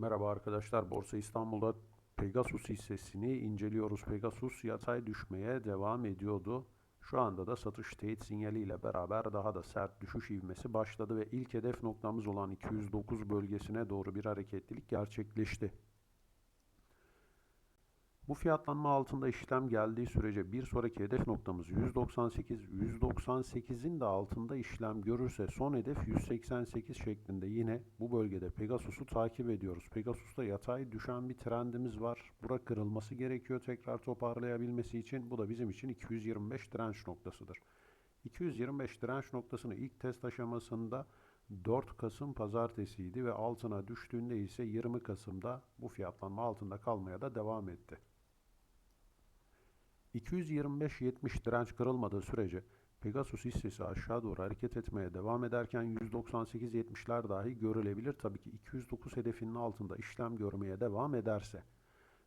Merhaba arkadaşlar. Borsa İstanbul'da Pegasus hissesini inceliyoruz. Pegasus yatay düşmeye devam ediyordu. Şu anda da satış teyit sinyaliyle beraber daha da sert düşüş ivmesi başladı ve ilk hedef noktamız olan 209 bölgesine doğru bir hareketlilik gerçekleşti. Bu fiyatlanma altında işlem geldiği sürece bir sonraki hedef noktamız 198. 198'in de altında işlem görürse son hedef 188 şeklinde yine bu bölgede Pegasus'u takip ediyoruz. Pegasus'ta yatay düşen bir trendimiz var. Bura kırılması gerekiyor tekrar toparlayabilmesi için. Bu da bizim için 225 direnç noktasıdır. 225 direnç noktasını ilk test aşamasında 4 Kasım pazartesiydi ve altına düştüğünde ise 20 Kasım'da bu fiyatlanma altında kalmaya da devam etti. 225.70 direnç kırılmadığı sürece Pegasus hissesi aşağı doğru hareket etmeye devam ederken 198.70'ler dahi görülebilir. Tabii ki 209 hedefinin altında işlem görmeye devam ederse.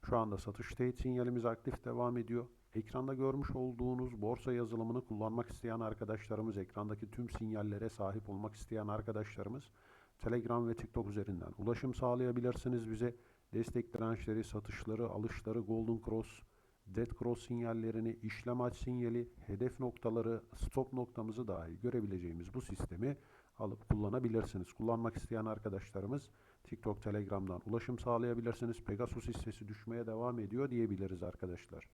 Şu anda satış teyit sinyalimiz aktif devam ediyor. Ekranda görmüş olduğunuz borsa yazılımını kullanmak isteyen arkadaşlarımız, ekrandaki tüm sinyallere sahip olmak isteyen arkadaşlarımız Telegram ve TikTok üzerinden ulaşım sağlayabilirsiniz bize. Destek dirençleri, satışları, alışları, Golden Cross, Dead Cross sinyallerini, işlem aç sinyali, hedef noktaları, stop noktamızı dahi görebileceğimiz bu sistemi alıp kullanabilirsiniz. Kullanmak isteyen arkadaşlarımız TikTok, Telegram'dan ulaşım sağlayabilirsiniz. Pegasus hissesi düşmeye devam ediyor diyebiliriz arkadaşlar.